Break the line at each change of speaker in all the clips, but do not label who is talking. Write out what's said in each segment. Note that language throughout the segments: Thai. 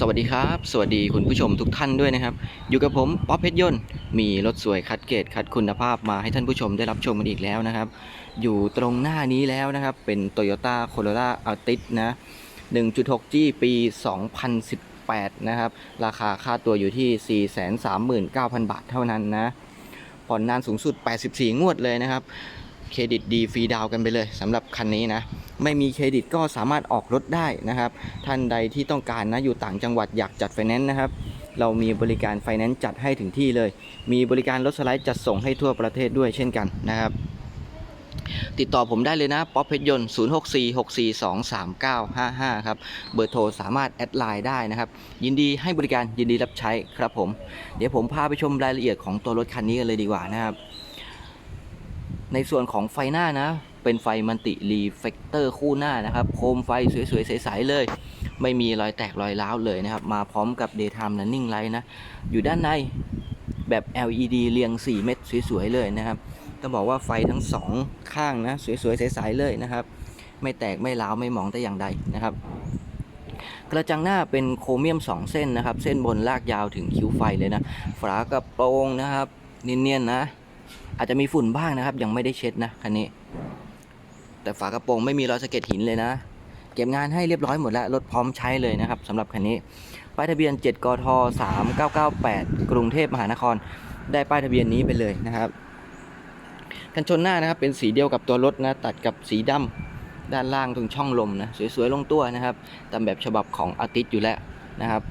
สวัสดีครับ สวัสดีคุณผู้ชมทุกท่านด้วยนะครับ อยู่กับผมป๊อปเพชรยนต์มีรถสวยคัดเกรดคัดคุณภาพมาให้ท่านผู้ชมได้รับชมกันอีกแล้วนะครับ อยู่ตรงหน้านี้แล้วนะครับ เป็น Toyota Corolla Altis นะ 1.6G ปี 2018 นะครับ ราคาค่าตัวอยู่ที่ 439,000 บาทเท่านั้นนะ ผ่อนนานสูงสุด 84 งวดเลยนะครับ เครดิตดีฟรีดาวกันไปเลยสำหรับคันนี้นะ ไม่มีเครดิตก็สามารถออกรถได้นะครับ ท่านใดที่ต้องการนะอยู่ต่างจังหวัดอยากจัดไฟแนนซ์นะครับ เรามีบริการไฟแนนซ์จัดให้ถึงที่เลย มีบริการรถสไลด์จัดส่งให้ทั่วประเทศด้วยเช่นกันนะครับ ติดต่อผมได้เลยนะป๊อปเพชรยนต์0646423955 ครับเบอร์โทรสามารถแอดไลน์ได้นะครับ ยินดีให้บริการยินดีรับใช้ครับผม เดี๋ยวผมพาไปชมรายละเอียดของตัวรถคันนี้กันเลยดีกว่านะครับ ในส่วนของไฟหน้านะ เป็นไฟมันติรีเฟกเตอร์คู่หน้านะครับ โคมไฟสวยๆ ใสๆเลย ไม่มีรอยแตกรอยร้าวเลยนะครับ มาพร้อมกับ daytime running light นะ อยู่ด้านในแบบ LED เรียง 4 เม็ดสวยๆ เลยนะครับต้องบอกว่าไฟทั้งสองข้างนะ สวยๆ ใสๆ เลยนะครับ ไม่แตกไม่ร้าวไม่หมองแต่อย่างใดนะครับกระจังหน้าเป็นโครเมียม 2 เส้นนะครับ เส้นบนลากยาวถึงคิ้วไฟเลยนะ ฝากระโปรงนะครับ เนียนๆนะ อาจจะมีฝุ่นบ้างนะครับ ยังไม่ได้เช็ดนะคันนี้ แต่ฝากระโปรงไม่มีรอยสะเก็ดหินเลยนะ เก็บงานให้เรียบร้อยหมดแล้วรถพร้อมใช้เลยนะครับสำหรับคันนี้ป้ายทะเบียน 7 กท 3998 กรุงเทพมหานคร ได้ป้ายทะเบียนนี้ไปเลยนะครับกันชนหน้านะครับเป็นสีเดียวกับตัวรถนะตัดกับสีดำด้านล่างตรงช่องลมนะสวยๆลงตัวนะครับตามแบบฉบับของอาติสอยู่แล้วนะครับ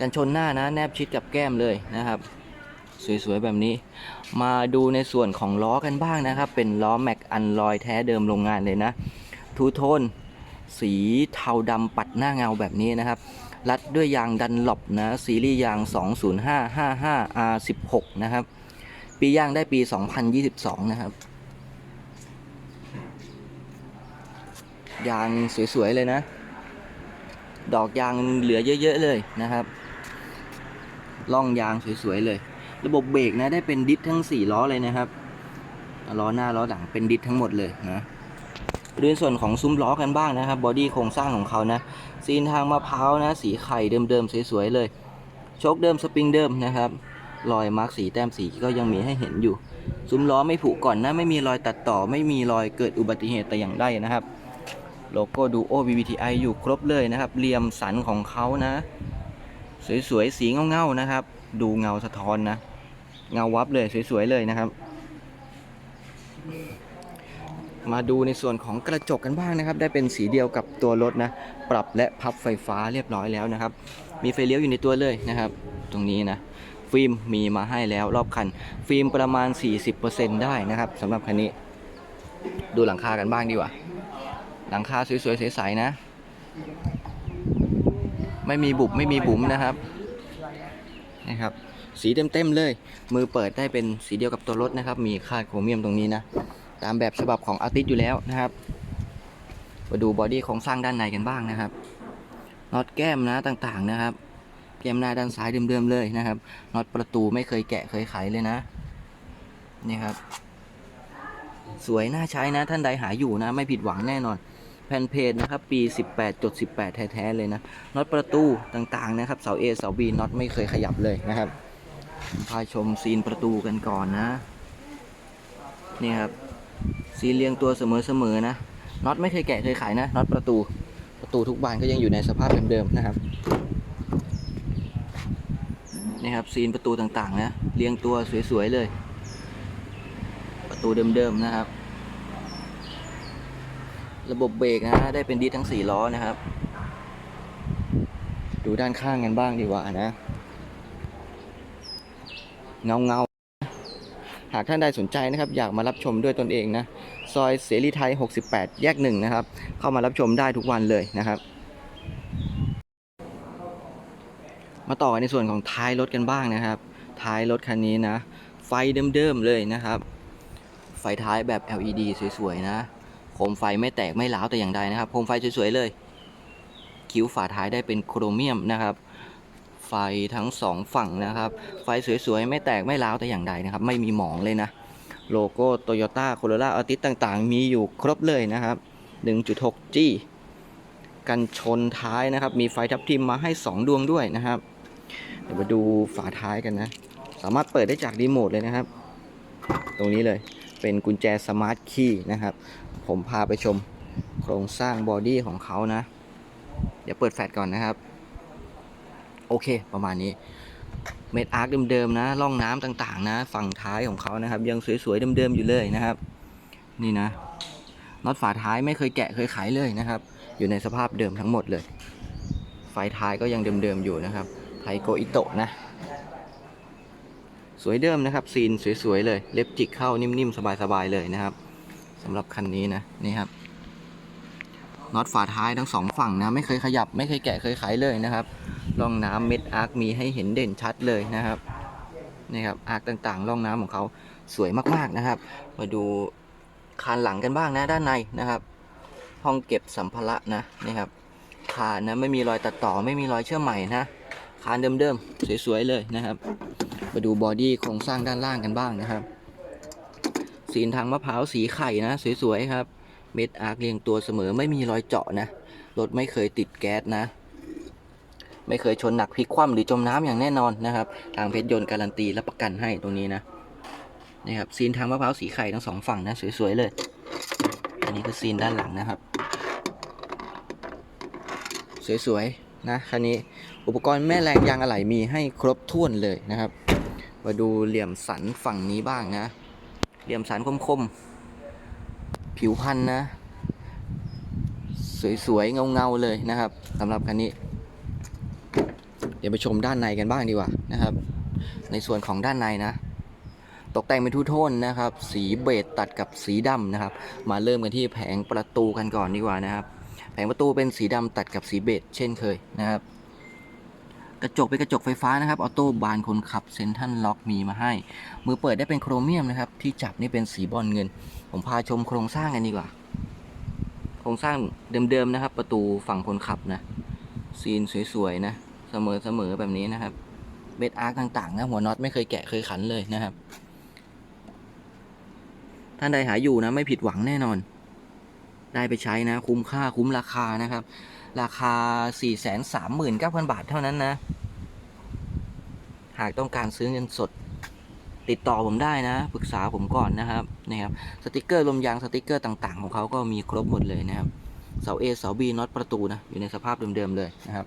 กันชนหน้านะแนบชิดกับแก้มเลยนะครับ สวยๆแบบนี้ มาดูในส่วนของล้อกันบ้างนะครับ เป็นล้อแม็กอันลอยแท้เดิมโรงงานเลยนะ ทูโทน สีเทาดำปัดหน้าเงาแบบนี้นะครับ รัดด้วยยางดันหลบนะ ซีรีส์ยาง 20555 R16 นะครับ ปีย่างได้ปี 2022 นะครับ ยางสวย ๆ เลยนะ ดอกยางเหลือเยอะ ๆ เลยนะครับ ล่องยางสวย ๆ เลย ระบบเบรกนะได้เป็นดิสทั้ง 4 ล้อเลยนะครับ ล้อหน้าล้อหลังเป็นดิสทั้งหมดเลยนะดูในส่วนของซุ้มล้อกันบ้างนะครับบอดี้โครงสร้างของเขานะซีนทางมะพร้าวนะ สีไข่เดิมๆสวยๆเลยโชคเดิมสปริงเดิมนะครับรอยมาร์กสีแต้มสีก็ยังมีให้เห็นอยู่ ซุ้มล้อไม่ผุก่อนนะ ไม่มีรอยตัดต่อ ไม่มีรอยเกิดอุบัติเหตุแต่อย่างใดนะครับ โลโก้ดูโอ BBTI อยู่ครบเลยนะครับเหลี่ยมสันของเขานะ สวยๆ สีเงาๆนะครับ ดูเงาสะท้อนนะ เงาวับเลยสวยๆเลยนะครับ มาดูในส่วนของกระจกกันบ้างนะครับ ได้เป็นสีเดียวกับตัวรถนะ ปรับและพับไฟฟ้าเรียบร้อยแล้วนะครับ มีไฟเลี้ยวอยู่ในตัวเลยนะครับ ตรงนี้นะฟิล์มมีมาให้แล้วรอบคัน ฟิล์มประมาณ 40%ได้นะครับสำหรับคันนี้ ดูหลังคากันบ้างดีกว่า หลังคาสวยๆใสๆนะ ไม่มีบุบไม่มีบุ๋มนะครับนะครับ สีเต็มๆเลย มือเปิดได้เป็นสีเดียวกับตัวรถนะครับ มีคาดโครเมียมตรงนี้นะ ตามแบบฉบับของอาร์ติสอยู่แล้วนะครับ มาดูบอดี้โครงสร้างด้านในกันบ้างนะครับน็อตแก้มนะต่างๆนะครับ แก้มหน้าด้านซ้ายเดิมๆเลยนะครับน็อตประตูไม่เคยแกะเคยไขเลยนะ นี่ครับ สวยน่าใช้นะท่านใดหาอยู่นะ ไม่ผิดหวังแน่นอนแผ่นเพจนะครับปี 18จด18 แท้ ๆ เลยนะน็อตประตูต่างๆนะครับ เสา A เสา B น็อตไม่เคยขยับเลยนะครับ พาชมซีนประตูกันก่อนนะ นี่ครับ ซีนเรียงตัวเสมอๆนะน็อตไม่เคยแกะเคยขายนะน็อตประตูประตูทุกบานก็ยังอยู่ในสภาพเดิมๆนะครับนี่ครับซีนประตูต่างๆนะเรียงตัวสวยๆเลย ประตูเดิมๆนะครับ ระบบเบรกนะได้เป็นดีทั้ง 4 ล้อนะครับ ดูด้านข้างกันบ้างดีกว่านะ เงาเงาหากท่านใดสนใจนะครับ อยากมารับชมด้วยตนเองนะ ซอยเสรีไทย 68 แยกหนึ่งนะครับ เข้ามารับชมได้ทุกวันเลยนะครับ มาต่อในส่วนของท้ายรถกันบ้างนะครับ ท้ายรถคันนี้นะ ไฟเดิมๆเลยนะครับ ไฟท้ายแบบ LED สวยๆนะโคมไฟไม่แตกไม่ร้าวแต่อย่างใดนะครับโคมไฟสวยๆเลย คิ้วฝาท้ายได้เป็นโครเมียมนะครับ ไฟทั้งสองฝั่งนะครับ ไฟสวยๆ ไม่แตกไม่ร้าวแต่อย่างใดนะครับ ไม่มีหมองเลยนะ โลโก้โตโยต้าโคโรล่าอาติสต่างๆ มีอยู่ครบเลยนะครับ 1.6G กันชนท้ายนะครับ มีไฟทับทิมมาให้ 2 ดวงด้วยนะครับ เดี๋ยวมาดูฝาท้ายกันนะ สามารถเปิดได้จากรีโมทเลยนะครับ ตรงนี้เลยเป็นกุญแจสมาร์ทคีย์นะครับ ผมพาไปชมโครงสร้างบอดี้ของเขานะ เดี๋ยวเปิดแฟลชก่อนนะครับ โอเค ประมาณนี้เม็ดอาร์คเดิมๆนะร่องน้ำต่างๆ นะ ฝั่งท้ายของเขานะครับ ยังสวยๆเดิมๆอยู่เลยนะครับ นี่นะน็อตฝาท้ายไม่เคยแกะเคยขายเลยนะครับ อยู่ในสภาพเดิมทั้งหมดเลย ไฟท้ายก็ยังเดิมๆอยู่นะครับไทโกอิโตะนะ สวยเดิมนะครับซีนสวยๆเลย เล็บจิกเข้านิ่มๆ สบายๆเลยนะครับสำหรับคันนี้นะนี่ครับน็อตฝาท้ายทั้งสองฝั่งนะ ไม่เคยขยับไม่เคยแกะเคยไขเลยนะครับ ร่องน้ำเม็ดอาร์คมีให้เห็นเด่นชัดเลยนะครับนี่ครับอาร์คต่างๆร่องน้ำของเขาสวยมากๆนะครับ มาดูคานหลังกันบ้างนะด้านในนะครับ ห้องเก็บสัมภาระนะนี่ครับคานนะไม่มีรอยตัดต่อไม่มีรอยเชื่อมใหม่นะคานเดิมๆสวยๆเลยนะครับ มาดูบอดี้โครงสร้างด้านล่างกันบ้างนะครับสีทางมะพร้าวสีไข่นะสวยๆครับ เม็ดอาร์คเรียงตัวเสมอไม่มีรอยเจาะนะรถไม่เคยติดแก๊สนะ ไม่เคยชนหนักพลิกคว่ำหรือจมน้ำอย่างแน่นอนนะครับ ทางเพชรยนต์การันตีและประกันให้ตรงนี้นะนี่ครับซีนทางมะพร้าวสีไข่ทั้งสองฝั่งนะสวยๆเลย อันนี้คือซีนด้านหลังนะครับ สวยๆนะคันนี้อุปกรณ์แม่แรงยางอะไหล่มีให้ครบถ้วนเลยนะครับ มาดูเหลี่ยมสันฝั่งนี้บ้างนะ เหลี่ยมสันคมๆ ผิวพันธ์นะ สวยๆเงาๆเลยนะครับสำหรับคันนี้ เดี๋ยวไปชมด้านในกันบ้างดีกว่านะครับ ในส่วนของด้านในนะ ตกแต่งเป็นทูโทนนะครับ สีเบจตัดกับสีดำนะครับ มาเริ่มกันที่แผงประตูกันก่อนดีกว่านะครับ แผงประตูเป็นสีดำตัดกับสีเบจเช่นเคยนะครับ กระจกเป็นกระจกไฟฟ้านะครับออโต้บานคนขับเซนทันล็อกมีมาให้ มือเปิดได้เป็นโครเมียมนะครับ ที่จับนี่เป็นสีบอลเงิน ผมพาชมโครงสร้างกันดีกว่า โครงสร้างเดิมๆนะครับ ประตูฝั่งคนขับนะซีนสวยๆนะ เสมอๆแบบนี้นะครับ เบดอาร์ต่างๆนะหัวน็อตไม่เคยแกะเคยขันเลยนะครับ ท่านใดหาอยู่นะไม่ผิดหวังแน่นอน ได้ไปใช้นะ คุ้มค่าคุ้มราคานะครับ ราคา 439,000 บาทเท่านั้นนะ หากต้องการซื้อเงินสดติดต่อผมได้นะ ปรึกษาผมก่อนนะครับนะครับสติกเกอร์ลมยางสติกเกอร์ต่าง ๆ ของเขาก็มีครบหมดเลยนะครับเสา A เสา B น็อตประตูนะอยู่ในสภาพเดิมๆเลยนะครับ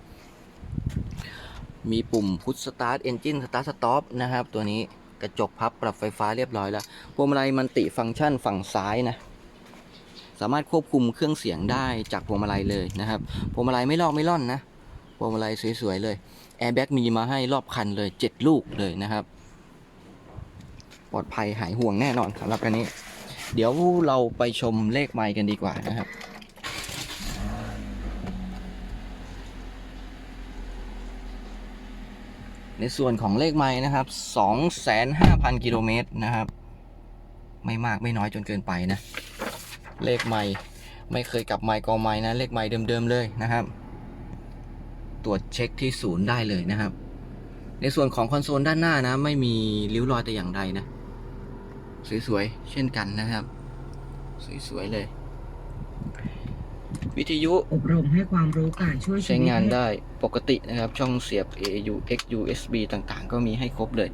มีปุ่มพุชสตาร์ทเอนจินสตาร์ทสต็อปนะครับ ตัวนี้กระจกพับปรับไฟฟ้าเรียบร้อยแล้วพวงมาลัยมันติฟังก์ชันฝั่งซ้ายนะสามารถควบคุมเครื่องเสียงได้จากพวงมาลัยเลยนะครับพวงมาลัยไม่ลอกไม่ล่อนนะพวงมาลัยสวยๆเลยแอร์แบ็กมีมาให้รอบคันเลย 7 ลูกเลยนะครับ ปลอดภัยหายห่วงแน่นอนสำหรับคันนี้ เดี๋ยวเราไปชมเลขไมค์กันดีกว่านะครับ ในส่วนของเลขไม้นะครับ25,000 กิโลเมตรนะครับ ไม่มากไม่น้อยจนเกินไปนะ เลขไม้ไม่เคยกลับไม้กอไม้นะ เลขไม้เดิมๆเลยนะครับ ตรวจเช็คที่ศูนย์ได้เลยนะครับ ในส่วนของคอนโซลด้านหน้านะ ไม่มีริ้วรอยแต่อย่างใดนะ สวยๆ เช่นกันนะครับ สวยๆเลย วิทยุ
อบรมให้ความรู้การช่วยชี
ใช้
วิต
งานได้ปกตินะครับ ช่องเสียบ AU X USB ต่างๆ ก็มีให้ครบเลย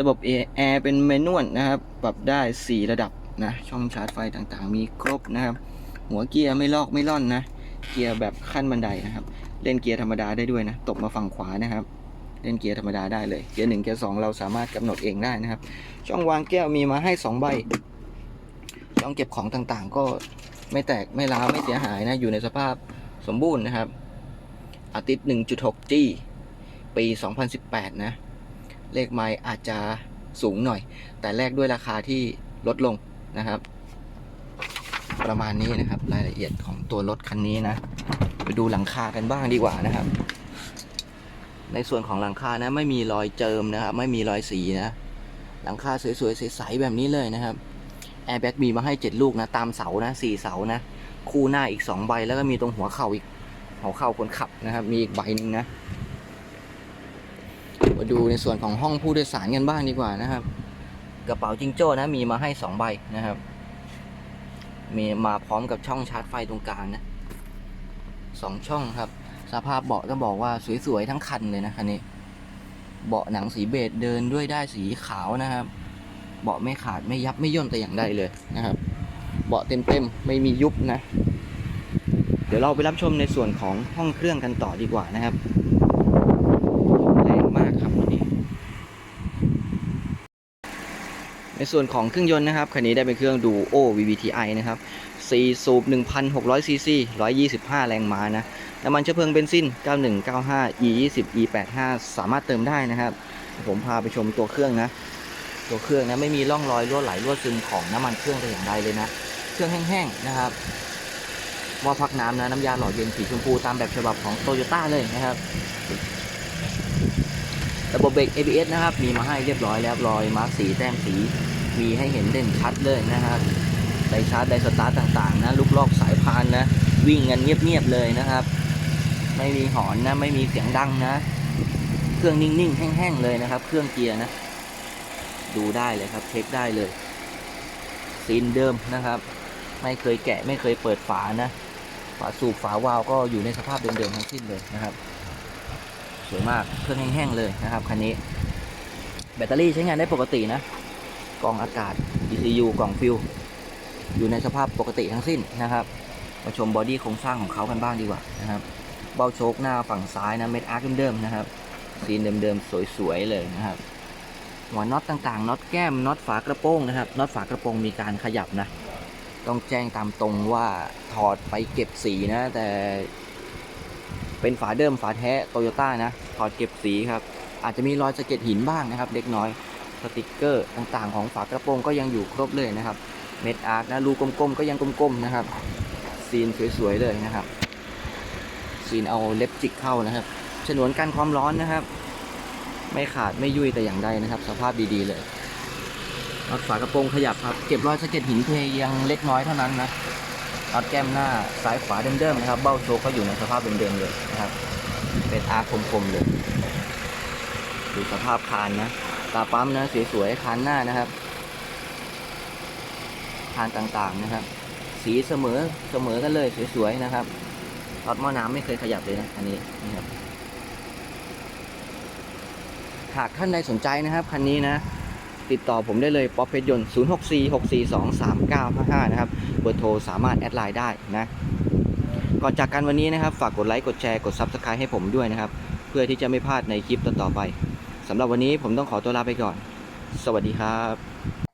ระบบ Air เป็นแมนนวลนะครับ ปรับได้ 4 ระดับนะ ช่องชาร์จไฟต่างๆ มีครบนะครับ หัวเกียร์ไม่ลอกไม่ล่อนนะ เกียร์แบบขั้นบันไดนะครับ เล่นเกียร์ธรรมดาได้ด้วยนะ ตกมาฝั่งขวานะครับ เล่นเกียร์ธรรมดาได้เลย เกียร์หนึ่งเกียร์สองเราสามารถกำหนดเองได้นะครับ ช่องวางแก้วมีมาให้ 2 ใบ ช่องเก็บของต่างๆ ก็ ไม่แตกไม่ร้าวไม่เสียหายนะ อยู่ในสภาพสมบูรณ์นะครับ อาทิตย์ 1.6G ปี 2018 นะ เลขไม้อาจจะสูงหน่อย แต่แลกด้วยราคาที่ลดลงนะครับ ประมาณนี้นะครับ รายละเอียดของตัวรถคันนี้นะ ไปดูหลังคากันบ้างดีกว่านะครับ ในส่วนของหลังคานะ ไม่มีรอยเจิมนะครับ ไม่มีรอยสีนะ หลังคาสวยๆใสๆแบบนี้เลยนะครับ แอร์แบ็กมีมาให้ 7 ลูกนะ ตามเสานะ4เสานะ คู่หน้าอีก 2 ใบ แล้วก็มีตรงหัวเข่าอีก หัวเข่าคนขับนะครับ มีอีกใบหนึ่งนะ มาดูในส่วนของห้องผู้โดยสารกันบ้างดีกว่านะครับ กระเป๋าจิงโจ้นะ มีมาให้ 2 ใบนะครับ มีมาพร้อมกับช่องชาร์จไฟตรงกลางนะสองช่องครับ สภาพเบาะต้องบอกว่าสวยๆทั้งคันเลยนะคันนี้ เบาะหนังสีเบจเดินด้วยได้สีขาวนะครับ เบาะไม่ขาดไม่ยับไม่ย่นแต่อย่างใดเลยนะครับ เบาะเต็มๆไม่มียุบนะ เดี๋ยวเราไปรับชมในส่วนของห้องเครื่องกันต่อดีกว่านะครับแรงมากครับคันนี้ ในส่วนของเครื่องยนต์นะครับคันนี้ได้เป็นเครื่องดูโอ VVTi นะครับ4สูบ1,600ซีซี125 แรงม้านะ น้ำมันเชื้อเพลิงเบนซิน 9195 E20 E85 สามารถเติมได้นะครับ ผมพาไปชมตัวเครื่องนะ ตัวเครื่องนะไม่มีร่องรอยรั่วไหลรั่วซึมของน้ำมันเครื่องแต่อย่างใดเลยนะ เครื่องแห้งๆนะครับหม้อพักน้ำนะน้ำยาหล่อเย็นสีชมพูตามแบบฉบับของโตโยต้าเลยนะครับ ระบบเบรก ABS นะครับ มีมาให้เรียบร้อยแล้วรอยมาร์คสีแต้มสี มีให้เห็นเด่นชัดเลยนะครับไดชาร์จไดสตาร์ตต่างๆ นะลูกลอกสายพานนะ วิ่งกันเงียบๆเลยนะครับ ไม่มีหอนนะ ไม่มีเสียงดังนะ เครื่องนิ่งๆ แห้งๆเลยนะครับ เครื่องเกียร์นะ ดูได้เลยครับ เช็คได้เลยซีนเดิมนะครับ ไม่เคยแกะไม่เคยเปิดฝานะ ฝาสูบฝาวาล์วก็อยู่ในสภาพเดิมๆทั้งสิ้นเลยนะครับ สวยมากเครื่องแห้งๆเลยนะครับคันนี้ แบตเตอรี่ใช้งานได้ปกตินะกล่องอากาศ ECU กล่องฟิวอยู่ในสภาพปกติทั้งสิ้นนะครับ มาชมบอดี้โครงสร้างของเขากันบ้างดีกว่านะครับ เบ้าโชคหน้าฝั่งซ้ายนะเม็ดอาร์คเดิมๆนะครับซีนเดิมๆสวยๆเลยนะครับ หัวน็อตต่างๆน็อตแก้มน็อตฝากระโปรงนะครับน็อตฝากระโปรงมีการขยับนะ ต้องแจ้งตามตรงว่าถอดไปเก็บสีนะ แต่ เป็นฝาเดิมฝาแท้โตโยต้านะถอดเก็บสีครับ อาจจะมีรอยสะเก็ดหินบ้างนะครับ เล็กน้อยสติกเกอร์ต่างๆ ของฝากระโปรงก็ยังอยู่ครบเลยนะครับเม็ดอาร์คนะรูกลมๆก็ยังกลมๆนะครับ ซีนสวยๆเลยนะครับซีนเอาเล็บจิกเข้านะครับ ฉนวนกันความร้อนนะครับ ไม่ขาดไม่ยุ่ยแต่อย่างใดนะครับ สภาพดีๆเลยน็อตฝากระโปรงขยับครับ เก็บรอยสะเก็ดหินเพยังเล็กน้อยเท่านั้นนะน็อตแก้มหน้าซ้ายขวาเดิมๆนะครับ เบ้าโชว์ก็อยู่ในสภาพเดิมๆเลยนะครับ เป็นอาร์คมๆเลย ดูสภาพคานนะ ตาปั๊มนะสวยๆคานหน้านะครับคานต่างๆนะครับ สีเสมอเสมอกันเลยสวยๆนะครับรถหม้อน้ำไม่เคยขยับเลยนะอันนี้นี่ครับ หากท่านใดสนใจนะครับคันนี้นะ ติดต่อผมได้เลยป๊อปเพชรยนต์ 0 6 4 6 4 2 3 9 5 5 นะครับเบอร์โทรสามารถแอดไลน์ได้นะ ก่อนจากกันวันนี้นะครับ ฝากกดไลค์กดแชร์กด Subscribe ให้ผมด้วยนะครับ เพื่อที่จะไม่พลาดในคลิปต่อๆไปสำหรับวันนี้ผมต้องขอตัวลาไปก่อน สวัสดีครับ